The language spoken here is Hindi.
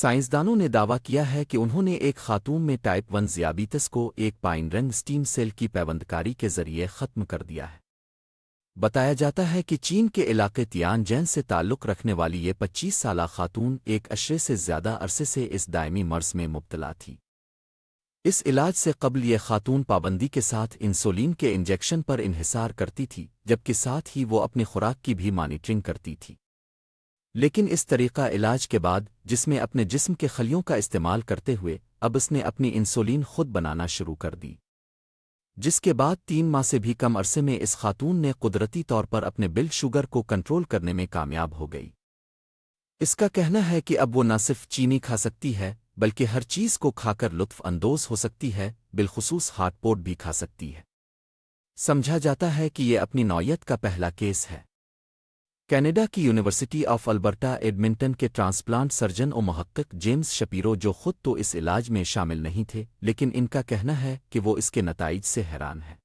साइंसदानों ने दावा किया है कि उन्होंने एक खातून में टाइप वन ज़ियाबीतस को एक पाइनरंग स्टीम सेल की पैबंदकारी के ज़रिए ख़त्म कर दिया है। बताया जाता है कि चीन के इलाके तियानजैन से ताल्लुक़ रखने वाली ये 25 साल खातून एक अशरे से ज़्यादा अरसे से इस दायमी मर्ज में मुब्तला थी। इस इलाज से कबल ये खातून पाबंदी के साथ इंसुलिन के इंजेक्शन पर इन्हिसार करती थी, जबकि साथ ही वो अपनी खुराक की भी मॉनिटरिंग करती थी। लेकिन इस तरीका इलाज के बाद, जिसमें अपने जिस्म के खलियों का इस्तेमाल करते हुए, अब उसने अपनी इंसुलिन खुद बनाना शुरू कर दी। जिसके बाद तीन माह से भी कम अरसे में इस खातून ने कुदरती तौर पर अपने ब्लड शुगर को कंट्रोल करने में कामयाब हो गई। इसका कहना है कि अब वो न सिर्फ़ चीनी खा सकती है, बल्कि हर चीज़ को खाकर लुत्फ अंदोज हो सकती है, बिलखसूस हार्टपोट भी खा सकती है। समझा जाता है कि ये अपनी नौयत का पहला केस है। कनाडा की यूनिवर्सिटी ऑफ़ अल्बर्टा एडमिंटन के ट्रांसप्लांट सर्जन और महक्क जेम्स शपीरो जो खुद तो इस इलाज में शामिल नहीं थे, लेकिन इनका कहना है कि वो इसके नतज से हैरान है।